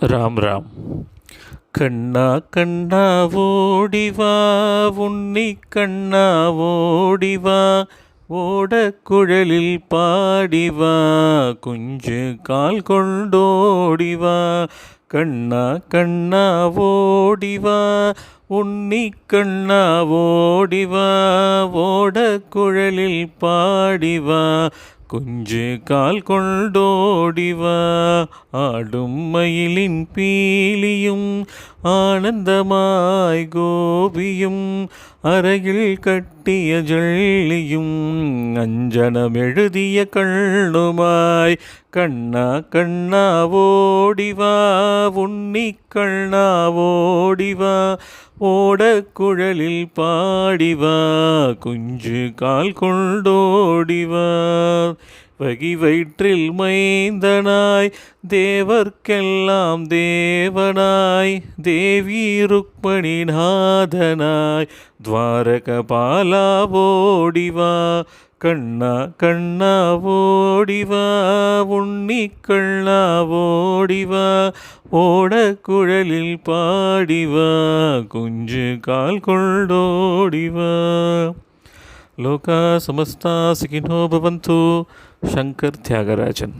ராம் ராம். கண்ணா கண்ணா ஓடிவா உன்னி கண்ணா ஓடிவா ஓடக்குழலில் பாடிவா குஞ்சு கால் கொண்டோடிவா கண்ணா கண்ணா ஓடிவா உன்னி கண்ணா ஓடிவா ஓட குழலில் பாடிவா குஞ்சு கால் கொண்டோடிவா ஆடும் மயிலின் பீலியும் ஆனந்தமாய் கோபியும் அறையில் கட்டிய ஜள்ளியும் அஞ்சனம் எழுதிய கண்ணுமாய். கண்ணா கண்ணா ஓடிவா உன்னி கண்ணா ஓடிவா ஓடக்குழலில் பாடிவா குஞ்சு கால் கொண்டோடிவா. வகி வயிற்றில் மைந்தனாய் தேவர்க்கெல்லாம் தேவனாய் தேவி ருக்மணி நாதனாய் துவாரக பாலா ஓடிவா கண்ணா கண்ணா ஓடிவா உண்ணி கண்ணா ஓடிவா ஓடக்குழலில் பாடிவா குஞ்சு கால் கொண்டோடிவா लोका समस्ता सुखिनो भवंतु शंकर त्यागराजन।